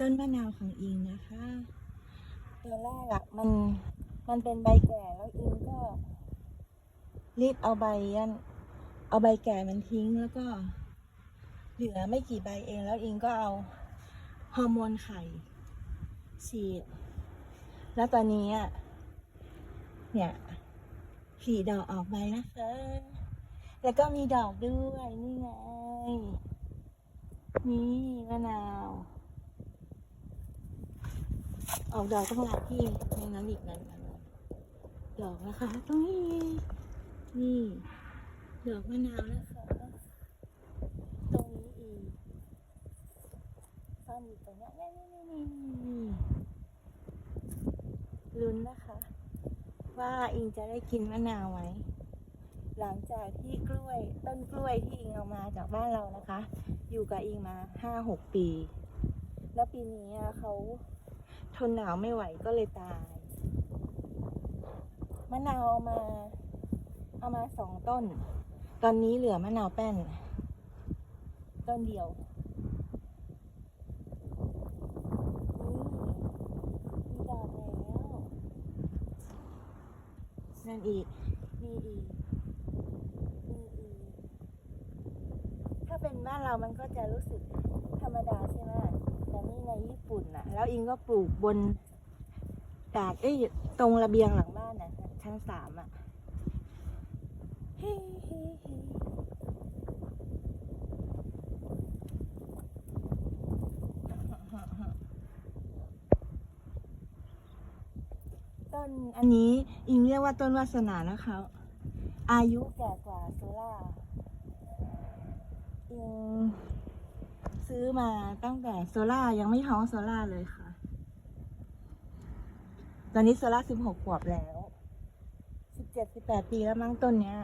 ต้นมะนาวของอิงนะคะ ตัวแรกอะมันมันเป็นใบแก่แล้วอิงก็ รีบเอาใบยันเอาใบแก่มันทิ้งแล้วก็ เหลือไม่กี่ใบเองแล้วอิงก็เอาฮอร์โมนไข่ฉีด แล้วตอนนี้อะเนี่ยผีดอกออกใบนะคะ แล้วก็มีดอกด้วยนี่ไง นี่มะนาว ออกดอกต้องหลายที่ในนั้นอีกนั้นดอกนะคะตรงนี้นี่ดอกมะนาวนะคะตรงนี้อีกซ่อนอยู่ตรงนี้นี่นี่นี่นี่ลุ้นนะคะ ว่าอิงจะได้กินมะนาวไหมหลังจากที่กล้วยต้นกล้วยที่อิงเอามาจากบ้านเรานะคะ อยู่กับอิงมาห้าหกปี แล้วปีนี้เขา ทนหนาวไม่ไหวก็เลยตาย มะนาวเอามา เอามาสองต้น ตอนนี้เหลือมะนาวแป้น ต้นเดียวนี่มีดอกแล้ว นั่นอีกนี่อีกนี่อีก ถ้าเป็นบ้านเรามันก็จะรู้สึกธรรมดาใช่ไหม แต่นี่ในญี่ปุ่นน่ะ แล้วอิงก็ปลูกบนกาดเอ้ยตรงระเบียงหลังบ้านน่ะชั้นสามอะเฮ้เฮ้เฮ้ต้นอันนี้อิงเรียกว่าต้นวาสนานะคะอายุแก่กว่าโซล่าอิง ซื้อมาตั้งแต่โซล่ายังไม่ท้องโซล่าเลยค่ะ ตอนนี้โซล่าสิบหกขวบแล้วสิบเจ็ดสิบแปดปีแล้วมั้งต้นเนี้ย